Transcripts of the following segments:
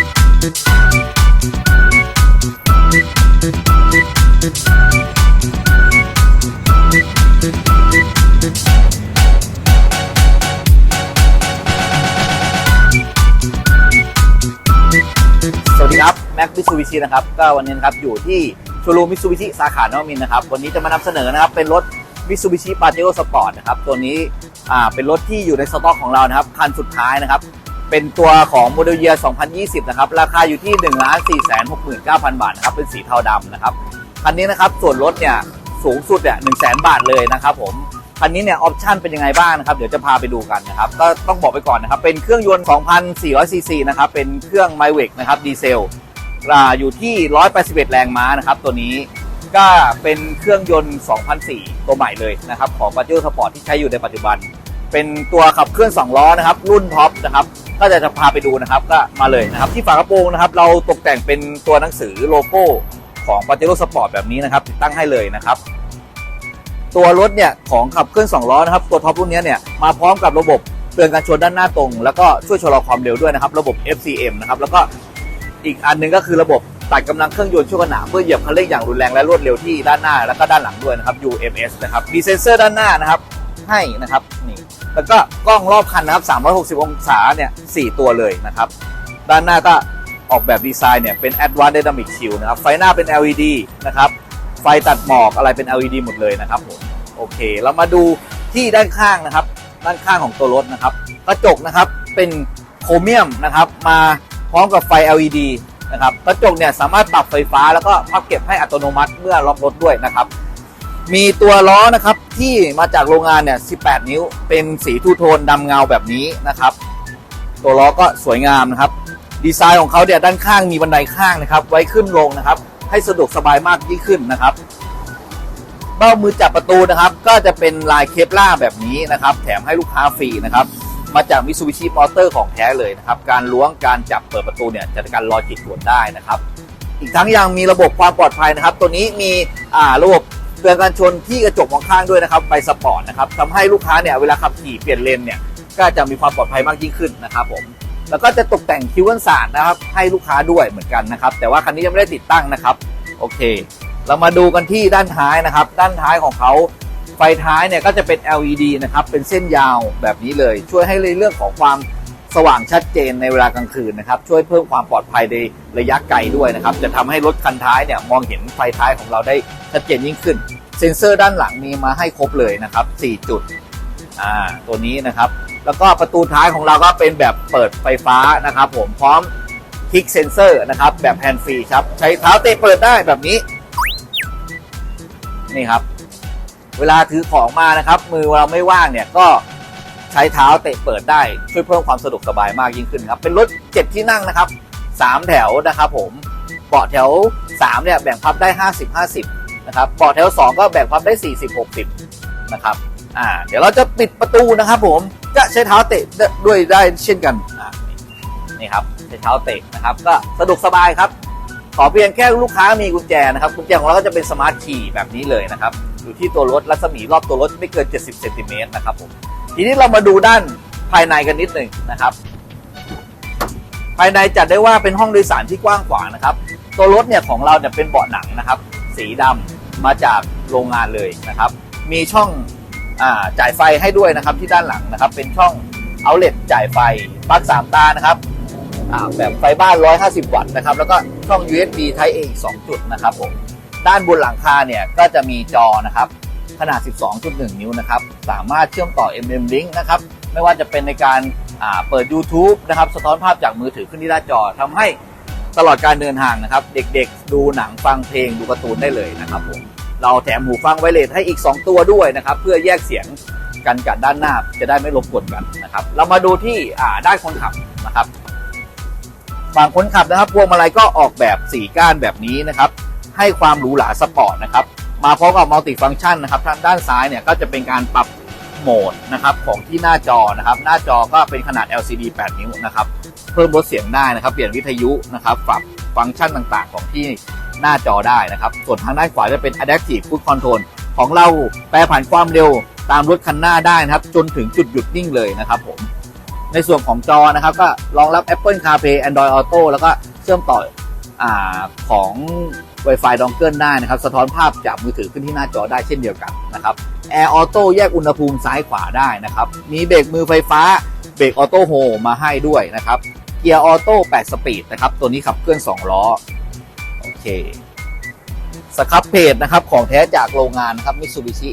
สวัสดีครับแม็กมิซูบิชินะครับก็วันนี้นะครับอยู่ที่โชว์รูมิซูบิชิสาขาโนมินนะครับวันนี้จะมานำเสนอนะครับเป็นรถมิซูบิชิปาเจโร่สปอร์ตนะครับตัวนี้อ่าเป็นรถที่อยู่ในสต็อกของเรานะครับคันสุดท้ายนะครับ เป็นตัวของโมเดลเยียร์ 2020 นะครับ ราคาอยู่ที่ 1 4 6 9 0 0 บาทนะครับ เป็นสีเทาดำนะครับ คันนี้นะครับ ส่วนลดเนี่ย สูงสุดเนี่ย1 0 0 0 0 0 บาทเลยนะครับผม คันนี้เนี่ย ออปชั่นเป็นยังไงบ้างนะครับ เดี๋ยวจะพาไปดูกันนะครับ ก็ต้องบอกไปก่อนนะครับ เป็นเครื่องยนต์ 2,400 ซีซีนะครับ เป็นเครื่องไมเวกนะครับ ดีเซลอยู่ที่ 181 แรงม้านะครับ ตัวนี้ ก็เป็นเครื่องยนต์ 2004 ตัวใหม่เลยนะครับ ของ p a j e r o Sport ที่ใช้อยู่ในปัจจุบัน เป็นตัวขับเคลื่อน 2 ล้อนะครับ รุ่นท็อปนะครับ ก็จะจะพาไปดูนะครับก็มาเลยนะครับ ที่ฝากระโปรงนะครับ เราตกแต่งเป็นตัวหนังสือโลโก้ของ p a j e r o Sport แบบนี้นะครับ ติดตั้งให้เลยนะครับ ตัวรถเนี่ยของขับเคลื่อน2ล้อนะครับ ตัวท็อปรุ่นนี้เนี่ยมาพร้อมกับระบบเตือนการชนด้านหน้าตรง แล้วก็ช่วยชะลอความเร็วด้วยนะครับ ระบบ FCM นะครับแล้วก็อีกอันหนึงก็คือระบบตัดกำลังเครื่องยนต์ชั่วขณะเพื่อเหยียบคันเร่งอย่างรุนแรงและรวดเร็วที่ด้านหน้า แล้วก็ด้านหลังด้วยนะครับ UMS นะครับมีเซ็นเซอร์ด้านหน้านะครับ ให้นะครับนี่แล้วก็กล้องรอบคันนะครับ360 องศาเนี่ย4ตัวเลยนะครับ ด้านหน้าก็ออกแบบดีไซน์เนี่ยเป็น Advanced Dynamic Shield นะครับ ไฟหน้าเป็น LED นะครับ ไฟตัดหมอกอะไรเป็น LED หมดเลยนะครับผมโอเค เรามาดูที่ด้านข้างนะครับ ด้านข้างของตัวรถนะครับ กระจกนะครับเป็นโครเมียมนะครับ มาพร้อมกับไฟ LED นะครับ กระจกเนี่ยสามารถปรับไฟฟ้าแล้วก็พับเก็บให้อัตโนมัติเมื่อล็อกรถด้วยนะครับ มีตัวล้อนะครับที่มาจากโรงงานเนี่ย 18 นิ้ว เป็นสีทูโทนดำเงาแบบนี้นะครับ ตัวล้อก็สวยงามนะครับ ดีไซน์ของเขาเนี่ยด้านข้างมีบันไดข้างนะครับ ไว้ขึ้นลงนะครับ ให้สะดวกสบายมากยิ่งขึ้นนะครับ เบ้ามือจับประตูนะครับ ก็จะเป็นลายเคปล่าแบบนี้นะครับ แถมให้ลูกค้าฟรีนะครับ มาจากมิ t ูบิชิมอเตอร์ของแท้เลยนะครับ การล้วงการจับเปิดประตูเนี่ยจะการลอยจิตตรวจได้นะครับ อีกทั้งยังมีระบบความปลอดภัยนะครับ ตัวนี้มีระบบ เตือนการชนที่กระจกมองข้างด้วยนะครับไฟสปอร์ตนะครับทำให้ลูกค้าเนี่ยเวลาขับขี่เปลี่ยนเลนเนี่ยก็จะมีความปลอดภัยมากยิ่งขึ้นนะครับผมแล้วก็จะตกแต่งคิ้วกันสารนะครับให้ลูกค้าด้วยเหมือนกันนะครับแต่ว่าคันนี้ยังไม่ได้ติดตั้งนะครับโอเค เรามาดูกันที่ด้านท้ายนะครับ ด้านท้ายของเขาไฟท้ายเนี่ยก็จะเป็น LED นะครับเป็นเส้นยาวแบบนี้เลย ช่วยให้ในเรื่องของความ สว่างชัดเจนในเวลากลางคืนนะครับ ช่วยเพิ่มความปลอดภัยในระยะไกลด้วยนะครับ จะทำให้รถคันท้ายเนี่ยมองเห็นไฟท้ายของเราได้ชัดเจนยิ่งขึ้น เซ็นเซอร์ด้านหลังมีมาให้ครบเลยนะครับ 4 จุดอ่าตัวนี้นะครับ แล้วก็ประตูท้ายของเราก็เป็นแบบเปิดไฟฟ้านะครับ ผมพร้อมคลิกเซนเซอร์นะครับ แบบแฮนด์ฟรีครับ ใช้เท้าเตะเปิดได้แบบนี้ นี่ครับ เวลาถือของมานะครับ มือเราไม่ว่างเนี่ยก็ ใช้เท้าเตะเปิดได้ช่วยเพิ่มความสะดวกสบายมากยิ่งขึ้นครับ เป็นรถเจ็ดที่นั่งนะครับสามแถวนะครับผมเบาะแถวสามเนี่ยแบ่งพับได้ห้าสิบห้าสิบนะครับเบาะแถวสองก็แบ่งพับได้สี่สิบหกสิบนะครับอ่าเดี๋ยวเราจะปิดประตูนะครับผมจะใช้เท้าเตะด้วยได้เช่นกันอ่านี่ครับใช้เท้าเตะนะครับ ก็สะดวกสบายครับ ขอเพียงแค่ลูกค้ามีกุญแจนะครับกุญแจของเราก็จะเป็นสมาร์ทคีย์แบบนี้เลยนะครับอยู่ที่ตัวรถรัศมีรอบตัวรถไม่เกิน 70เซนติเมตรนะครับผม ทีนี้เรามาดูด้านภายในกันนิดหนึ่งนะครับ ภายในจัดได้ว่าเป็นห้องโดยสารที่กว้างขวางนะครับ ตัวรถเนี่ยของเราเนี่ยเป็นเบาะหนังนะครับ สีดำมาจากโรงงานเลยนะครับ มีช่องอาจ่ายไฟให้ด้วยนะครับที่ด้านหลังนะครับ เป็นช่องเอาเล t จ่ายไฟปลั๊กสามตานะครับอ่าแบบไฟบ้าน 150 วัตต์นะครับ แล้วก็ช่อง USB Type A อีก2จุดนะครับผม ด้านบนหลังคาเนี่ยก็จะมีจอนะครับ ขนาด 12.1 นิ้วนะครับ สามารถเชื่อมต่อ MM Link นะครับ ไม่ว่าจะเป็นในการเปิด YouTube นะครับ สะท้อนภาพจากมือถือขึ้นที่หน้าจอทำให้ตลอดการเดินทางนะครับ เด็กๆ ดูหนังฟังเพลงดูการ์ตูนได้เลยนะครับผม เราแถมหูฟังไวเลสให้อีก 2 ตัวด้วยนะครับ เพื่อแยกเสียงกันกับด้านหน้าจะได้ไม่รบกวนกันนะครับ เรามาดูที่ด้านคนขับนะครับฝั่งคนขับนะครับพวงมาลัยก็ออกแบบ 4 ก้านแบบนี้นะครับ ให้ความหรูหราสปอร์ตนะครับ มาพร้อมกับมัลติฟัง c t ชันนะครับทางด้านซ้ายเนี่ยก็จะเป็นการปรับโหมดนะครับของที่หน้าจอนะครับ หน้าจอก็เป็นขนาด LCD 8 นิ้วนะครับ เพิ่มลดเสียงได้นะครับ เปลี่ยนวิทยุนะครับปรับฟังก์ชันต่างๆ ของที่หน้าจอได้นะครับ ส่วนทางด้านขวาจะเป็น Adaptive Cruise Control ของเราแปรผันความเร็วตามรถคันหน้าได้นะครับ จนถึงจุดหยุดนิ่งเลยนะครับผมในส่วนของจอนะครับ ก็รองรับ Apple CarPlay Android Auto แล้วก็เชื่อมต่อ อของ Wi-Fi Dongle ได้นะครับ สะท้อนภาพจากมือถือขึ้นที่หน้าจอได้เช่นเดียวกันนะครับ Air Auto แยกอุณหภูมิซ้ายขวาได้นะครับ มีเบรกมือไฟฟ้าเบรกออโต้โฮมาให้ด้วยนะครับเกียร์ออโต้8สปีดนะครับ ตัวนี้ขับเคลื่อน 2 ล้อเคสครับเพจนะครับ ของแท้จากโรงงานนะครับมิตซูบิชิ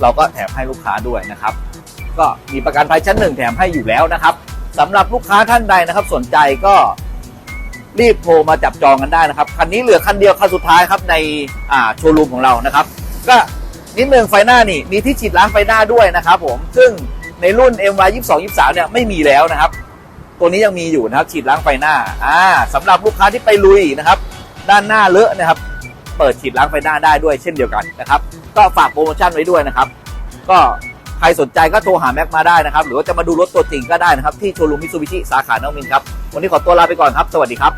เราก็แถมให้ลูกค้าด้วยนะครับ ก็มีประกันภัยชั้นหนึ่งแถมให้อยู่แล้วนะครับสำหรับลูกค้าท่านใดนะครับ สนใจก็ รีบโทรมาจับจองกันได้นะครับ คันนี้เหลือคันเดียวคันสุดท้ายครับในอ่าโชว์รูมของเรานะครับ ก็นิดนึงไฟหน้านี่มีที่ฉีดล้างไฟหน้าด้วยนะครับผมซึ่งในรุ่น MY 22 23เนี่ยไม่มีแล้วนะครับ ตัวนี้ยังมีอยู่นะครับฉีดล้างไฟหน้าอ่าสำหรับลูกค้าที่ไปลุยนะครับ ด้านหน้าเลอะนะครับ เปิดฉีดล้างไฟหน้าได้ด้วยเช่นเดียวกันนะครับ ก็ฝากโปรโมชั่นไว้ด้วยนะครับ ก็ใครสนใจก็โทรหาแม็กมาได้นะครับ หรือว่าจะมาดูรถตัวจริงก็ได้นะครับ ที่โชว์รูมมิตซูบิชิสาขาเนวมินครับ วันนี้ขอตัวลาไปก่อนครับ สวัสดีครับ